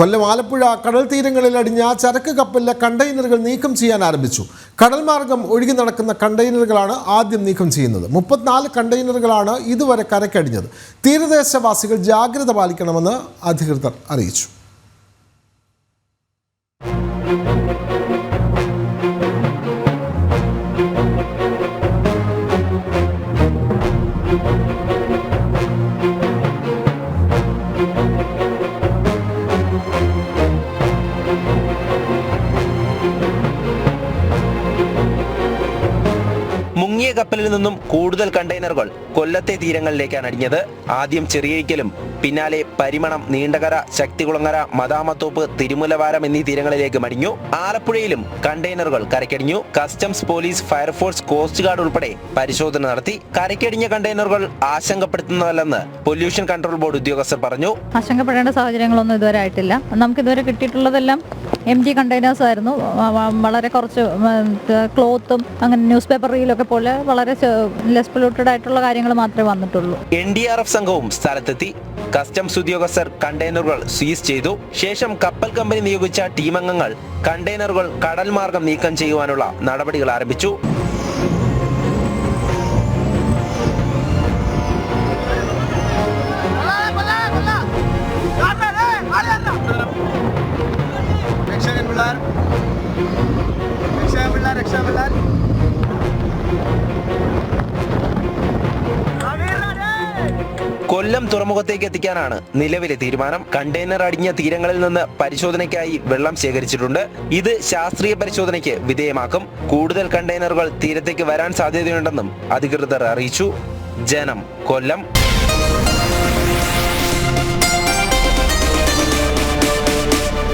കൊല്ലം ആലപ്പുഴ കടൽ തീരങ്ങളിൽ അടിഞ്ഞ ചരക്ക് കപ്പലിലെ കണ്ടെയ്നറുകൾ നീക്കം ചെയ്യാൻ ആരംഭിച്ചു. കടൽ മാർഗം ഒഴുകി നടക്കുന്ന കണ്ടെയ്നറുകളാണ് ആദ്യം നീക്കം ചെയ്യുന്നത്. മുപ്പത്തിനാല് കണ്ടെയ്നറുകളാണ് ഇതുവരെ കരക്കടിഞ്ഞത്. തീരദേശവാസികൾ ജാഗ്രത പാലിക്കണമെന്ന് അധികൃതർ അറിയിച്ചു. മുങ്ങിയ കപ്പലിൽ നിന്നും കൂടുതൽ കണ്ടെയ്നറുകൾ കൊല്ലത്തെ തീരങ്ങളിലേക്കാണ് അടിഞ്ഞത്. ആദ്യം ചെറിയഴിക്കലും പിന്നാലെ പരിമണം നീണ്ടകര ശക്തികുളങ്ങര മദാമത്തോപ്പ് തിരുമുലവാരം എന്നീ തീരങ്ങളിലേക്ക് മടിഞ്ഞു ആലപ്പുഴയിലും കണ്ടെയ്നറുകൾ കരക്കടിഞ്ഞു customs police fire force coast guard ഉൾപ്പെടെ പരിശോധന നടത്തി. കരക്കടിഞ്ഞ കണ്ടെയ്നറുകൾ ആശങ്കപ്പെടുത്തുന്നതല്ലെന്ന് പൊല്യൂഷൻ കൺട്രോൾ ബോർഡ് ഉദ്യോഗസ്ഥർ പറഞ്ഞു. ആശങ്കപ്പെടേണ്ട സാഹചര്യങ്ങളൊന്നും ഇതുവരെ ആയിട്ടില്ല. നമുക്ക് ഇതുവരെ കിട്ടിയിട്ടുള്ളതെല്ലാം എം ടി കണ്ടെയ്നേഴ്സ് ആയിരുന്നു. വളരെ കുറച്ച് ക്ലോത്തും അങ്ങനെ ന്യൂസ് പേപ്പർ റീലൊക്കെ പോലെ വളരെ ലെസ് പൊല്യൂട്ടഡ് ആയിട്ടുള്ള കാര്യങ്ങൾ മാത്രമേ വന്നിട്ടുള്ളൂ. എൻ ഡി ആർ എഫ് സംഘവും സ്ഥലത്തെത്തി. കസ്റ്റംസ് ഉദ്യോഗസ്ഥർ കണ്ടെയ്നറുകൾ സീസ് ചെയ്തു. ശേഷം കപ്പൽ കമ്പനി നിയോഗിച്ച ടീമംഗങ്ങൾ കണ്ടെയ്നറുകൾ കടൽ മാർഗം നീക്കം ചെയ്യുവാനുള്ള നടപടികൾ ആരംഭിച്ചു. പിള്ളേർ. രക്ഷാ പിള്ളേർ രക്ഷാ പിള്ളേർ. കൊല്ലം തുറമുഖത്തേക്ക് എത്തിക്കാനാണ് നിലവിലെ തീരുമാനം. കണ്ടെയ്നർ അടിഞ്ഞ തീരങ്ങളിൽ നിന്ന് പരിശോധനയ്ക്കായി വെള്ളം ശേഖരിച്ചിട്ടുണ്ട്. ഇത് ശാസ്ത്രീയ പരിശോധനയ്ക്ക് വിധേയമാക്കും. കൂടുതൽ കണ്ടെയ്നറുകൾ തീരത്തേക്ക് വരാൻ സാധ്യതയുണ്ടെന്നും അധികൃതർ അറിയിച്ചു. ജനം കൊല്ലം.